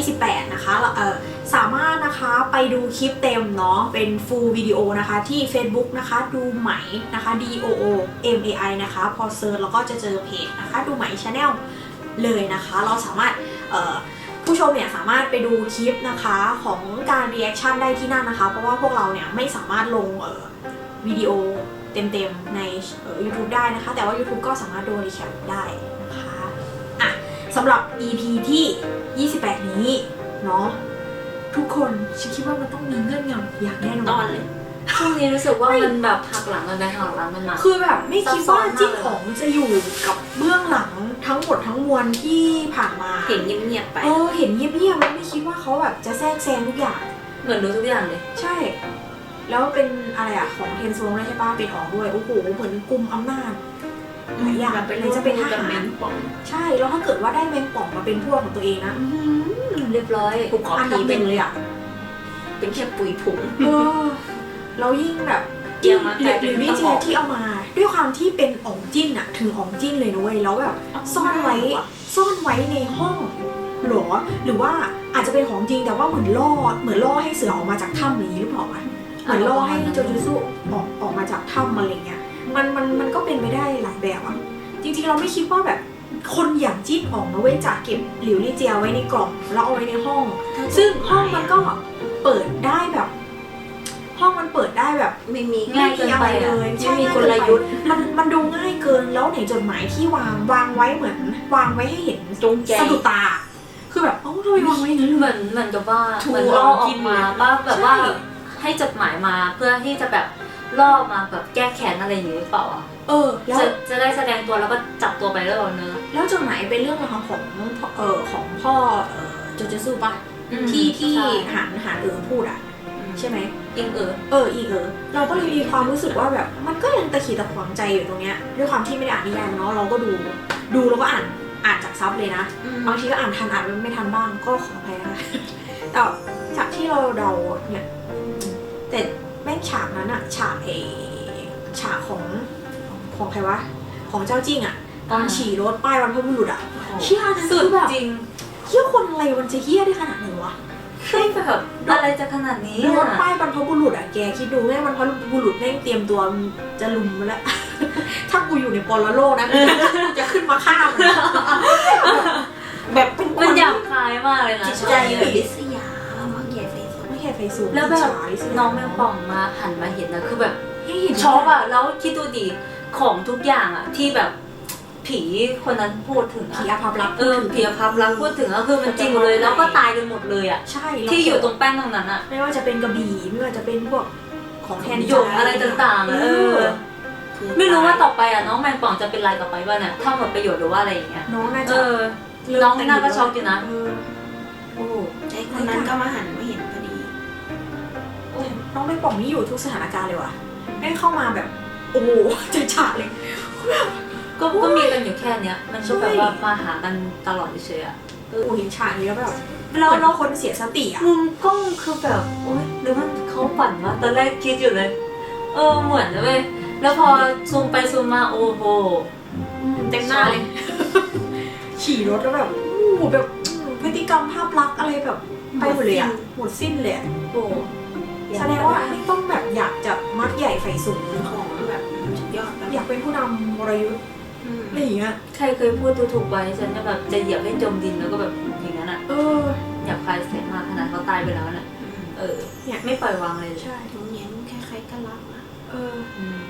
28 นะคะเอ่อสามารถนะคะไปดูคลิปเต็มเนาะเป็น full วิดีโอนะคะที่ Facebook นะคะดูไหมนะคะ D O O M A I นะคะพอเซิร์ชแล้วก็จะเจอเพจนะคะดูไหม Channel เลยนะคะ เราสามารถเอ่อผู้ชมเนี่ยสามารถไปดูคลิปนะคะของการ reaction ได้ที่นั่นนะคะ เพราะว่าพวกเราเนี่ยไม่สามารถลงวิดีโอเต็มๆใน YouTube ได้นะคะ แต่ว่า YouTube ก็สามารถดูรีแคปได้นำหรับ EP ที่ 28 นี้เนาะทุกคนฉันคิดว่ามันต้องมีเงื่อนงำอย่างแน่นตออนนเลย ช่วงนี้รู้สึกว่ามันแบบหักหลังกันไปหักหลังกันมา คือแบบไม่คิดซับซ้อว่านมากจิ้นของจะอยู่กับเบื้องหลังทั้งหมดทั้งมวลที่ผ่านมาเห็นเงียบๆไป เออเห็นเงียบๆแล้วไม่คิดว่าเขาแบบจะแทรกแซงทุกอย่าง เหมือนรู้ทุกอย่างเลย ใช่ แล้วเป็นอะไรอะของเทนโซงได้ใช่ปะเป็นออกด้วย โอ้โห เหมือนกลุ่มอำนาจ หลายอย่างแบบเป็นเลยจะเป็นทกับหาแมรงป่องใช่แล้วถ้าเกิดว่าได้แมงป่องมาเป็นพวกของตัวเองนะอื้อหือเรียบร้อยผูกขออันดัผีบหเป็นึ่นงเลยอะเป็นแค่ปุ๋ยผงเออแล้วยิ่งแบบเกี่ยวมาหรืกลายอเป็หนรือนี่ต้องเจออกที่เอามา ด้วยความที่เป็นอ่องจิ้นอะถึงอ่องจิ้นเลยนะเว้ยแล้วแบบซ่อนไว้ซ่อนไว้ในห้องหรอหรือว่าอาจจะเป็นของจริงแต่ว่าเหมือนล่อเหมือนล่อให้เสือออกมาจากถ้ำอย่างนี้หรือเปล่าวะเหมือนล่อให้โจจูซุออกออกมาจากถ้ำอะไรเงี้ย มันมันมันก็เป็นไปได้หลายแบบอะจริงๆเราไม่คิดว่าแบบคนอย่างจิ้นออกนะเว้ยจะเก็บหลิวลี่เจียไว้ในกล่องแล้วเอาไว้ในห้อง ซึ่งห้องมันก็เปิดได้แบบ ห้องมันเปิดได้แบบไม่มีง่ายเกินไปม่มีอะอะไรเลยไม่มีใช่กลยุทธ์มันมันดูง่ายเกินแล้วไหนจดหมายที่วางวางไว้เหมือน วางไว้ให้เห็นจงใจสะดุดตา คือแบบเอ้าทำไมวางไว้อย่างนั้นเหเลมือยนเหมือนกับว่าถูกเหมือนล่อออกมาป้าแบบว่าใช่ให้จดหมายมาเพื่อที่จะแบบ ล่อมาแบบแก้แค้นอะไรอย่างนี้หรือเปล่าอะเออ แล้วจะจะได้แสดงตัวแล้วก็จับตัวไปแล้วเหรอเนอะแล้วจดหมายเป็นเรื่องราวของเออของพ่อเออโจเจสุปะอืมที่ที่ใช่หานหานเออพูดอะใช่ไหมอิงเออเอออีกเออเราก็เลยมีความรู้สึกว่าแบบ มันก็ยังตะขีตะขวางใจอยู่ตรงเนี้ยด้วยความที่ไม่ได้อ่านนิยายเนาะเราก็ดู ดูแล้วก็อ่านอ่านจากซับเลยนะบางทีก็อ่านทันอ่านไม่ทันบ้างก็ขออภัยนะคะแต่จากที่เราเดาเนี่ยแต่ แม่งฉากนั้นอะฉากเอฉากของของใครวะ ของเจ้าจิ้งอะตอนอ่าฉี่รถป้ายวันพบุรุษอะเชี่ยอันนั้นสุดคือแบบจริงเชี่ยคนอะไรมันจะเฮี้ยได้ขนาดนี้วะคือแบบอะไรจะขนาดนี้รถอะป้ายบรรพบุรุษอะแกคิดดูแม่งบรรพบุรุษแม่งเตรียมตัวจะลุมมาแล้ว ถ้ากูอยู่ในปรโลกนะจะขึ้นมาฆ่ามันอะแบบเป็นคมันนหยาบคายมากเลยนะจิตใจแบบลิษ สูงไม่แค่ไฟสูงแล้วแบบฉายสิน้องแมงป่องมาหันมาเห็นนะคือแบบให้เห็นช็อกอะแล้วคิดดูดิของทุกอย่างอะที่แบบผีคนนั้นพูดถึงผีอะอาภัพรักเออผีอภัพรักพูดถึงก็คือมันจริงเลย แล้วก็ตายกันหมดเลยอะใช่ที่อยู่ตรงแป้งตรงนั้นอะไม่ว่าจะเป็นกระบี่ไม่ว่าจะเป็นพวกของแทนหยกอะไรต่างๆอะเออไม่รู้ว่าต่อไปอะน้องแมงป่องจะเป็นไรต่อไปบ้างเนี่ยถ้าหมดประโยชน์หรือว่าอะไรอย่างเงี้ยน้องน่าเอจะอน้องน่าก็ช็อกอยู่นะเออโอ้ไอ้คนนั้นก็มาหันไม่เห็นพอดี น้องไม่ป่องนี่อยู่ทุกสถานการณ์เลยว่ะแม่งเข้ามาแบบ โอ้โหจะฉาเลย ก็ก็มีกันอยู่แค่เนี้ย มันก็แบบว่ามาหากันตลอดเฉยๆอะโอ้โหเห็นฉากนี้แล้วแบบเราเหมือนเราคนเสียสติอะมุมกล้องคือแบบโอ๊ยหรือว่าเขาฝันวะตอนแรกคิดอยู่เลย เออเหมือนนะเว้ยแล้วพอซูมไปซูมมาโอ้โหเต็มหน้าเลย ขี่รถแล้วแบบโอ้โหแบบพฤติกรรมภาพลักษณ์อะไรแบบไปหมดเลยอะหมดสิ้นเลยอะโอ้โห แสดงว่าไม่ต้องแบบอยากจะมัดใหญ่ไฟสูงของแบบสุดยอดแบบอยากเป็นผู้นำวรยุทธ์อืมอะไรอย่างเงี้ยใครเคยพูดดูถูกไว้ฉันจะแบบจะเหยียบให้จมดินแล้วก็แบบอย่างนั้นอะเอออยากพายเสร็จมากขนาดเขาตายไปแล้วน่ะอืมเออเนี่ยไม่ปล่อยวางเลยใช่ตรงนี้แค่ใครก็รักนะเอออืม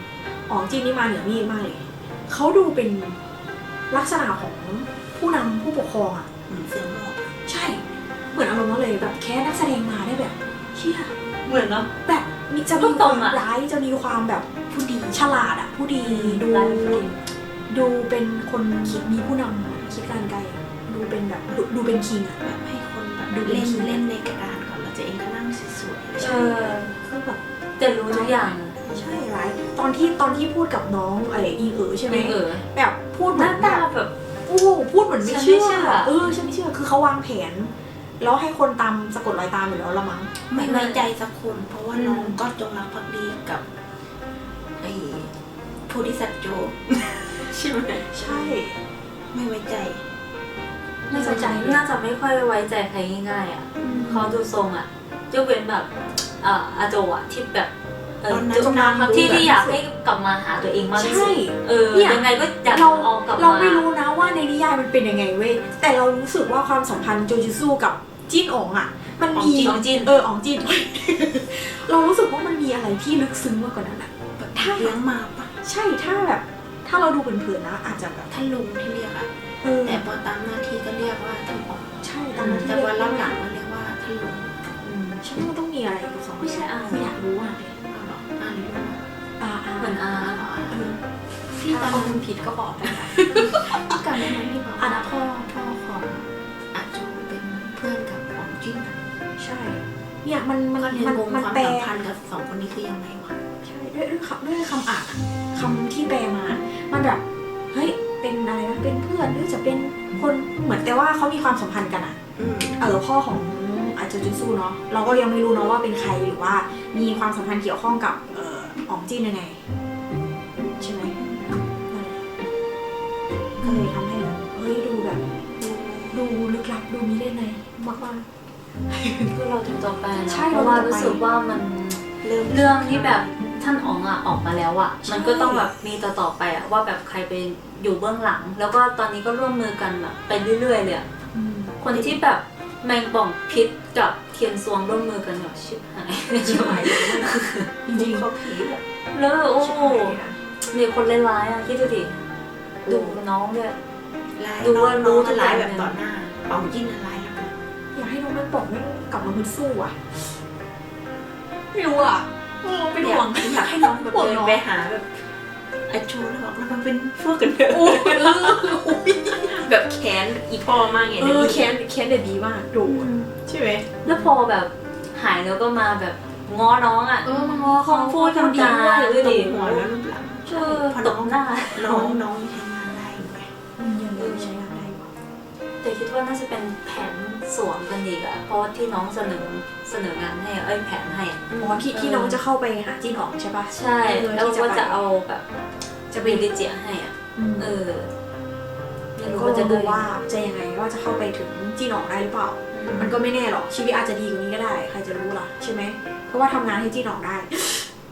อ๋อจริงนี่มาเหนือมีดมากเลยเขาดูเป็นลักษณะของผู้นำผู้ปกครองอะเหมือนเสือหมอบใช่ เหมือนอารมณ์นั้นเลยแบบแค่นักแสดงมาได้แบบเชี่ย เหมือนเนาะแบบมีจะมีก็คตรวางมอะร้ายจะมีความแบบผู้ดีฉลาดอะ ผู้ดีดูร้ายเป็นคนดูเป็นคนคิดมีผู้นำอะคิดการไกลอะดูเป็นแบบดูดูเป็นคิงอะแบบให้คนแบบดูเล่นเป็นเล่นในกระดานก่อนแล้วตัวเองก็นั่งสวยๆใช่คือแบบแต่รู้ทุกอย่างอะใช่ร้ายตอนที่ตอนที่พูดกับน้องไอ้อีเอ๋อใช่ไหมเออแบบพูดเหหมือน้านตาแบบแบบโอ้โหพูดเหมือนไม่ฉันไม่เชื่อเชื่อเออฉันไม่เชื่อคือเขาวางแผน แล้วให้คนตามสะกดรอยตามอยู่แล้วละมั้งไม่ไว้ใจสักคน เพราะว่าอืมน้องก็จงรักภักดีกับไอ้ผู้ที่สัตว์โจใช่ไหมใช่ ไม่ไว้ใจแน่าจะใจน่าจะไม่ค่อยไว้ใจใครง่ายๆอะเขาดูทรงอะยกเว้นแบบเอ่ออาโจอะที่แบบเออตอนนั้นจุดจำนานที่รู้ที่อยากให้กลับมาหาตัวเองมากที่สุใช่ดเออเนี่ยยังไงก็อยากเราเอากลับเรามาไม่รู้นะว่าในนิยายมันเป็นยังไงเว้ยแต่เรารู้สึกว่าความสัมพันธ์โจจิซูกับ จินอ๋องอะ มันมีของจินเอออ๋องจินเรารู้สึกว่ามันมีอะไรที่ลึกซึ้งมากกว่านั้นอะแบบถ้าเลี้ยงมาปะใช่ถ้าแบบ ถ้าเราดูเผินๆนะ อาจจะแบบท่านลุงที่เรียกอะเออแต่พอตามหน้าที่ก็เรียกว่าท่านอ๋องใช่ตามนั้นแต่ที่วันเรียกหลังๆก็เรียกว่าท่านลุงอืมฉันว่ามันต้องมีอะไรกับสองคนไม่ใช่อะไม่อยากรู้อะเอาเหรออ่านรู้ว่าอ่าอ่าเหมือนอาอ๋อเออที่ถ้าตอนข้อนั้นมูลผิดก็บอกได้ค่ะที่กันได้ไหมที่บอกอ่าว่านะพ่อพ่อ เนี่ยมันมันก็เรียนมันวงมันความแปลสัมพันธ์กับสองคนนี้คือยังไงวะใช่ด้วยด้วยคำด้วยคำอ่านอะคำที่แปลมา มันแบบเฮ้ยเป็นอะไรนะเป็นเพื่อนหรือจะเป็นคนเหมือนแต่ว่าเขามีความสัมพันธ์กันอะอืมเออพ่อของอาจารย์จุนซูเนาะเราก็ยังไม่รู้เนาะว่าเป็นใครหรือว่ามีความสัมพันธ์เกี่ยวข้องกับเอ่ออองจินยังไงใช่ไหมนั่นแหละก็เลยทำให้แบบเฮ้ยดูแบบ ดูดูลึกลับดูมีเล่นในมากมากก็เราถึงต่อไปนะใช่เพราะว่าเราถึงต่อไปรู้สึกว่ามันเริ่มเรื่องที่แบบท่านอ๋องอะออกมาแล้วอะใช่มันก็ต้องแบบมีต่อๆไปอะว่าแบบใครไปอยู่เบื้องหลัง แล้วก็ตอนนี้ก็ร่วมมือกันแบบไปเรื่อยๆเลยอะๆอืมคนที่แบบแมงป่องพิษกับเทียนซวงร่วมมือกันแบบชิบหายชิบหายเลยจริงๆเขาผีแบบแล้วโอ้ชิบโหหายเลยนะมีคนร้ายๆอะคิดดูดิดูน้องด้วยลายดูว่ารู้น้องทุกลายอย่างแบบต่อหน้าอ๋องจิ้นอะไร แล้วกันอยากให้น้องแม่ปอกไม่กลับมาฮึดสู้อะไม่รู้อะโอ้เป็นอห่ยาวงกอยากให้น้องแบบห่วงเดินน้องไปหาแบบไอโชว์แล้วบอกแล้วมันเป็นพวกกันเถอะโอ้ยเออแบบแค้นอีพ่อมากไงเอเนี่ยอแค้นแค้นเด็ดดีมากดูใช่ไหมแล้วพอแบบหายแล้วก็มาแบบง้อน้องอะเออมางอเขาคำพูดคำจาด้วยดูตดิบหัวแล้วรูปหลังเออพอตน้บองหน้าน้องน้องใช้งานได้อยู่ไง คิดว่าน่าจะเป็นแผนสวมกันอีกอะเพราะว่าที่น้องเสนอเสนองานให้อะเอ้ยแผนให้อะอ๋อที่ที่น้องจะเข้าไปหาจีนออกใช่ปะใช่เออแล้วที่ก็ไปจะเอาแบบจะไปเบลิเจียให้อะอืมเออไม่รู้ก็ว่าจะจะดูได้ว่าจะยังไงว่าจะเข้าไปถึงจีนออกได้หรือเปล่า มันก็ไม่แน่หรอกชีวิตอาจจะดีกว่านี้ก็ได้ ใครจะรู้ล่ะใช่ไหมเพราะว่าทำงานให้จีนออกได้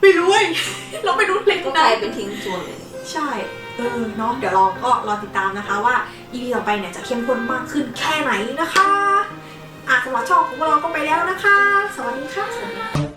ไม่รู้เว้ย เราไม่รู้เล็กก็ก็กลาได้ยเป็นทิ้งจวงเลย ใช่ เออเนาะเดี๋ยวเราก็รอติดตามนะคะว่า EP ต่อไปเนี่ยจะเข้มข้นมากขึ้นแค่ไหนนะคะอะสำหรับช่องของเราก็ไปแล้วนะคะ สวัสดีค่ะ